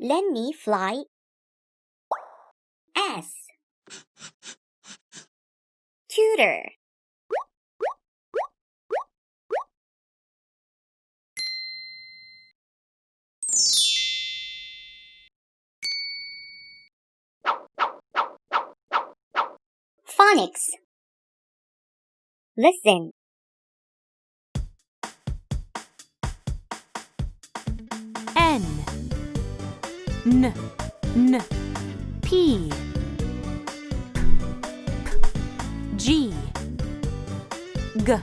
Let me fly. S. Tutor. Phonics. Listen. N. N. P. P. G. G.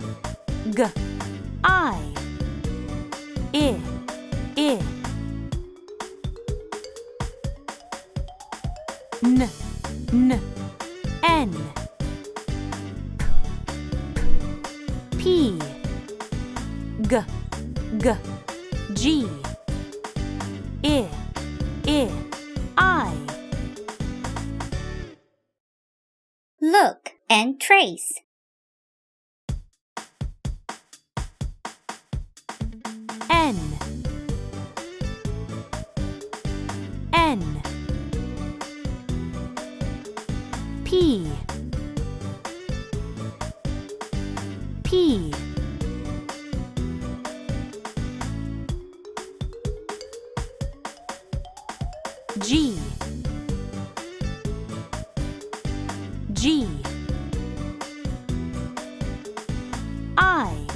G. I. I. I. N. N. N. P. G. G. G. I I I Look and trace. G. G. I.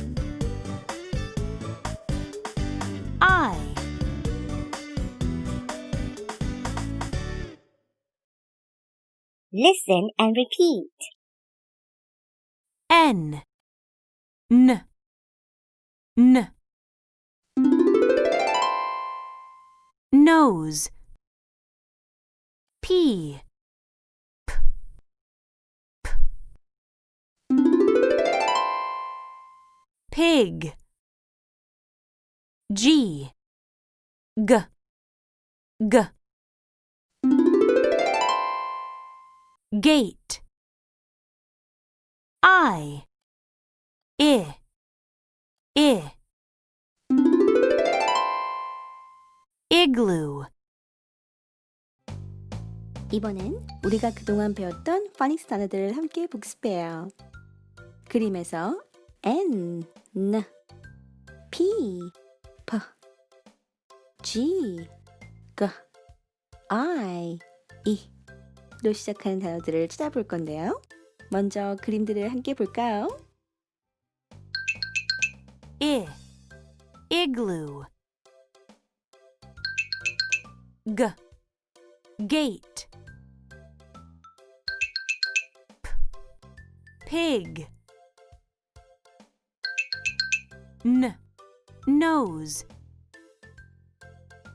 I. Listen and repeat. N. N. N. Nose P P Pig. G. G. G. Gate. I I. I. Igloo 이번엔 우리가 그동안 배웠던 파닉스 단어들을 함께 복습해요. 그림에서 N, N, P, P, G, G, I, E로 시작하는 단어들을 찾아볼 건데요. 먼저 그림들을 함께 볼까요? I Igloo G Gate Pig. N. Nose.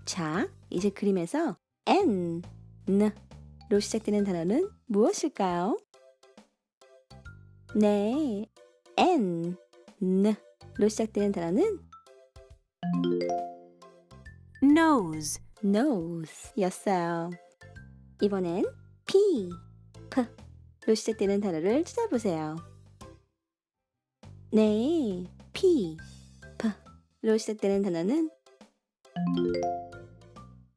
자, 이제 그림에서 N, N로 시작되는 단어는 무엇일까요? 네, N, N로 시작되는 단어는 Nose. Nose 였어요. 이번엔 P, P 로 시작되는 단어를 찾아보세요. 네, P, P로 시작되는 단어는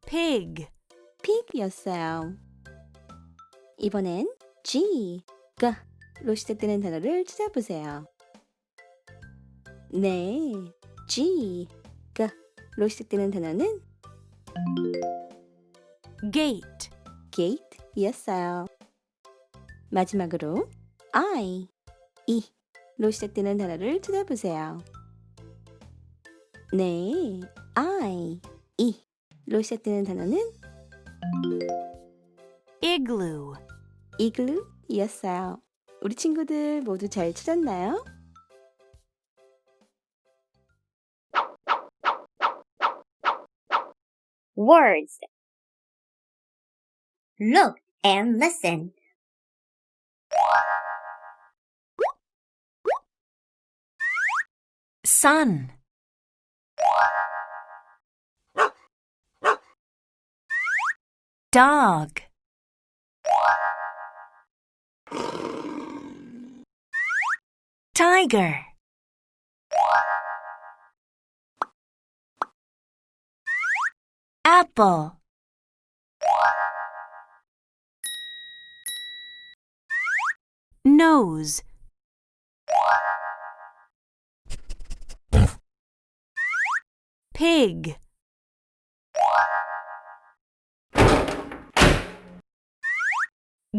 Pig pig였어요. 이번엔 G, G로 시작되는 단어를 찾아보세요. 네, G, G로 시작되는 단어는 Gate gate이었어요. 마지막으로 I, E로 시작되는 단어를 찾아보세요. 네, I, E로 시작되는 단어는 Igloo igloo이었어요. 우리 친구들 모두 잘 찾았나요? Words. Look and listen. sun. Dog. Tiger. Apple. Nose. Pig.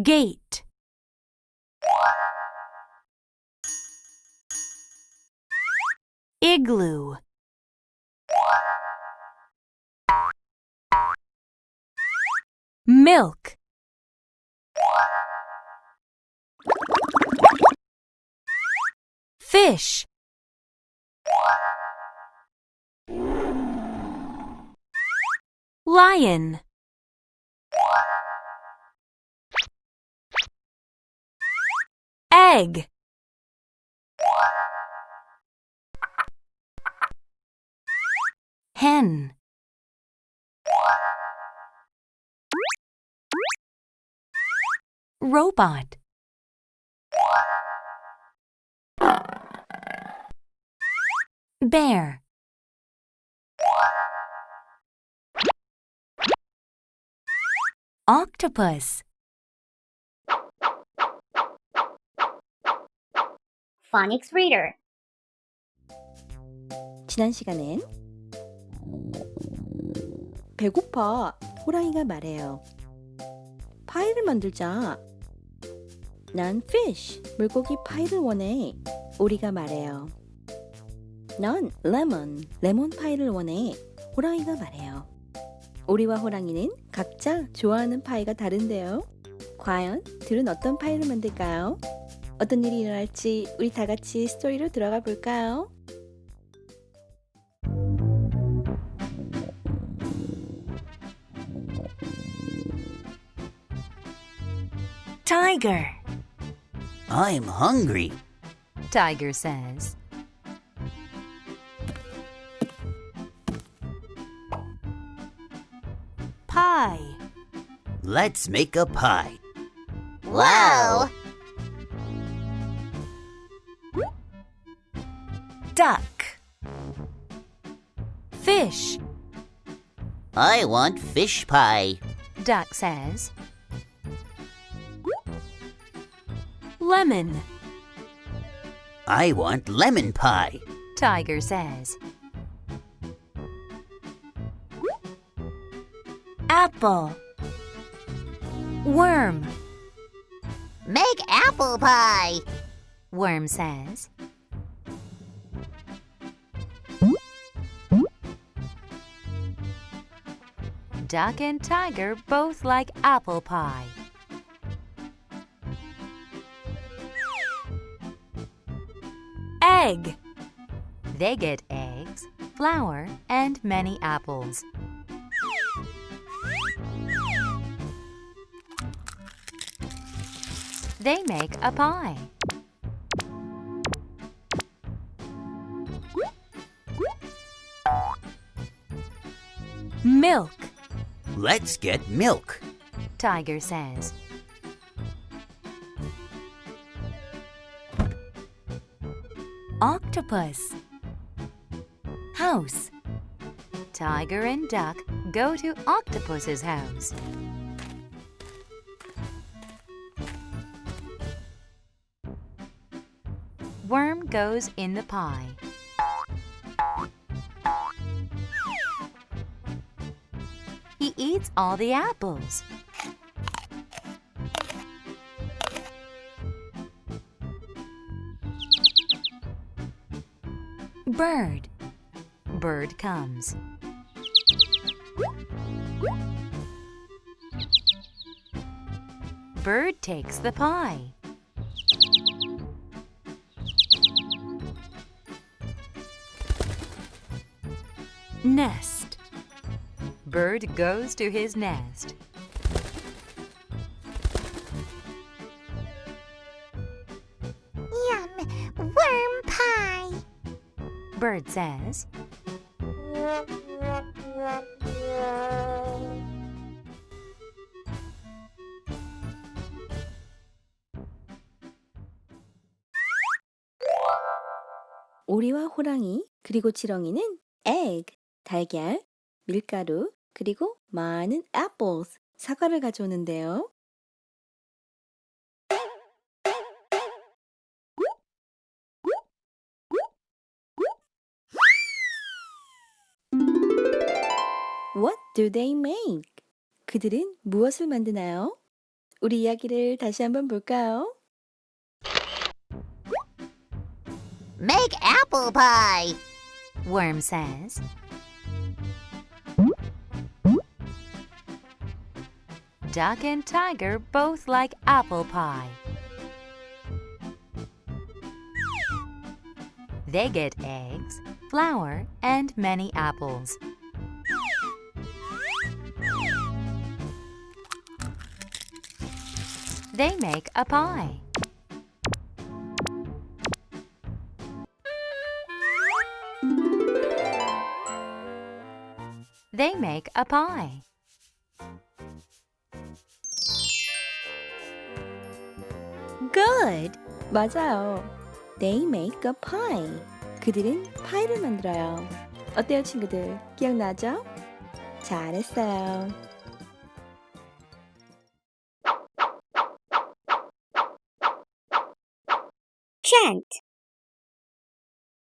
Gate. Igloo. Milk. Fish lion. Egg. Hen. Robot. Bear octopus Phonics Reader. 지난 시간엔 배고파 호랑이가 말해요. 파이를 만들자. 난 fish 물고기 파이를 원해. 오리가 말해요. 난 레몬 레몬 파이를 원해. 호랑이가 말해요. 오리와 호랑이는 각자 좋아하는 파이가 다른데요. 과연 둘은 어떤 파이를 만들까요? 어떤 일이 일어날지 우리 다 같이 스토리로 들어가 볼까요? tiger I'm hungry. tiger says pie Let's make a pie. Wow! duck fish I want fish pie. duck says lemon I want lemon pie. tiger says apple. Worm. Make apple pie. worm says. Duck and tiger both like apple pie. Egg. They get eggs flour and many apples they make a pie milk Let's get milk. Tiger says. Octopus. House. Tiger and duck go to Octopus's house. Goes in the pie. He eats all the apples. Bird. Bird comes. Bird takes the pie. Nest. Bird goes to his nest. Yum! Worm pie. Bird says. 오리와 호랑이 그리고 지렁이는 egg 달걀, 밀가루, 그리고 많은 apples, 사과를 가져오는데요. Do they make? 그들은 무엇을 만드나요? 우리 이야기를 다시 한번 볼까요? Make apple pie, Worm says. Duck and Tiger both like apple pie. They get eggs, flour, and many apples. They make a pie. They make a pie. Good. 맞아요. They make a pie. 그들은 파이를 만들어요. 어때요, 친구들? 기억나죠? 잘했어요. Chant.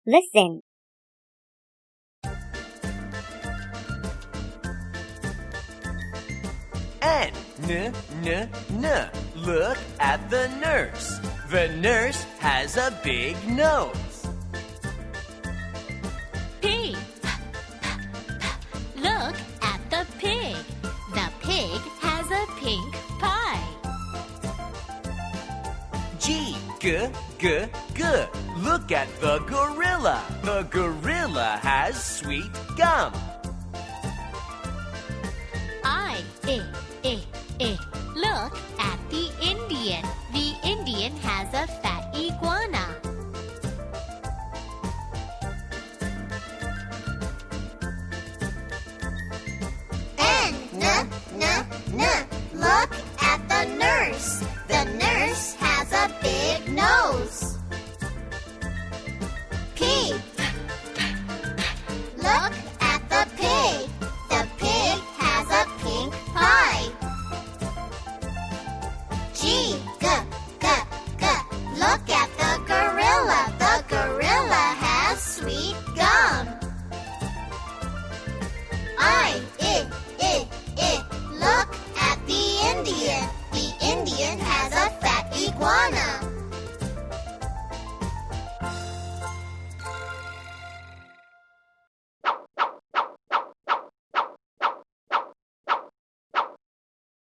Listen. N, n, n, n. Look at the nurse. The nurse has a big nose. P. Look at the pig. The pig has a pink pie. G, g, g, g. Look at the gorilla. The gorilla has sweet gum.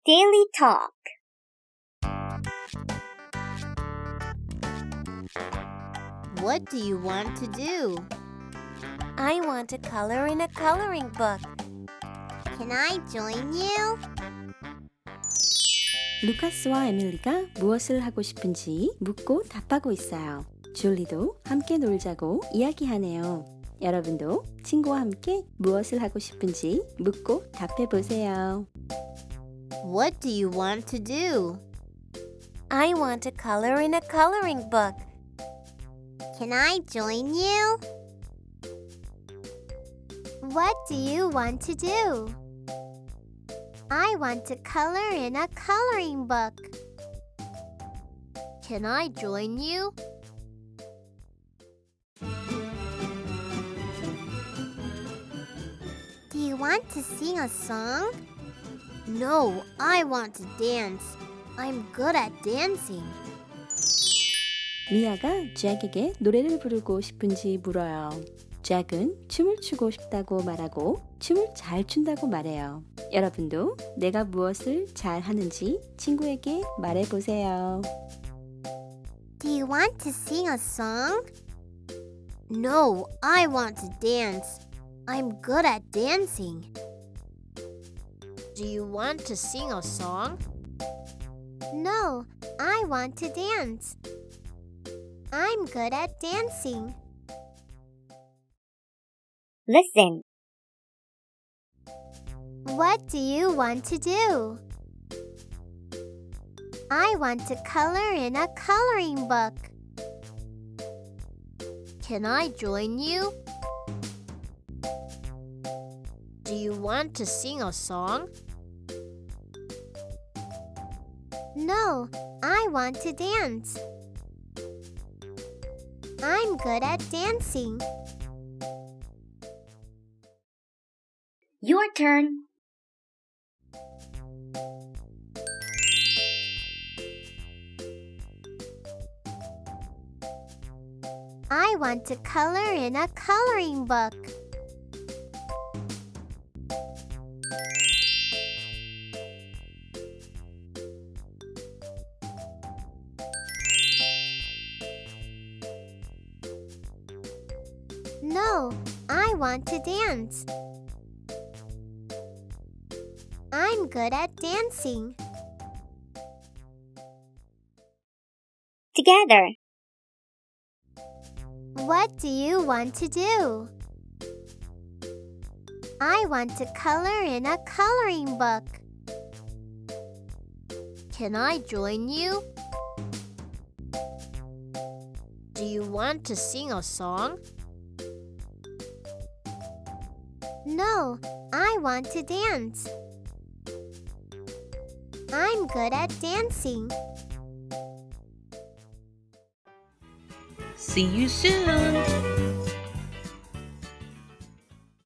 Daily Talk What do you want to do? I want to color in a coloring book. Can I join you? 루카스와 에밀리가 무엇을 하고 싶은지 묻고 답하고 있어요. 줄리도 함께 놀자고 이야기하네요. 여러분도 친구와 함께 무엇을 하고 싶은지 묻고 답해 보세요. What do you want to do? I want to color in a coloring book. Can I join you? What do you want to do? I want to color in a coloring book. Can I join you? Do you want to sing a song? No, I want to dance. I'm good at dancing. 미아가 잭에게 노래를 부르고 싶은지 물어요. 잭은 춤을 추고 싶다고 말하고 춤을 잘 춘다고 말해요. 여러분도 내가 무엇을 잘 하는지 친구에게 말해 보세요. Do you want to sing a song? No, I want to dance. I'm good at dancing. Do you want to sing a song? No, I want to dance. I'm good at dancing. Listen. What do you want to do? I want to color in a coloring book. Can I join you? Do you want to sing a song? No, I want to dance. I'm good at dancing. Your turn. I want to color in a coloring book. Dance. I'm good at dancing. Together. What do you want to do? I want to color in a coloring book. Can I join you? Do you want to sing a song? No, I want to dance. I'm good at dancing. See you soon!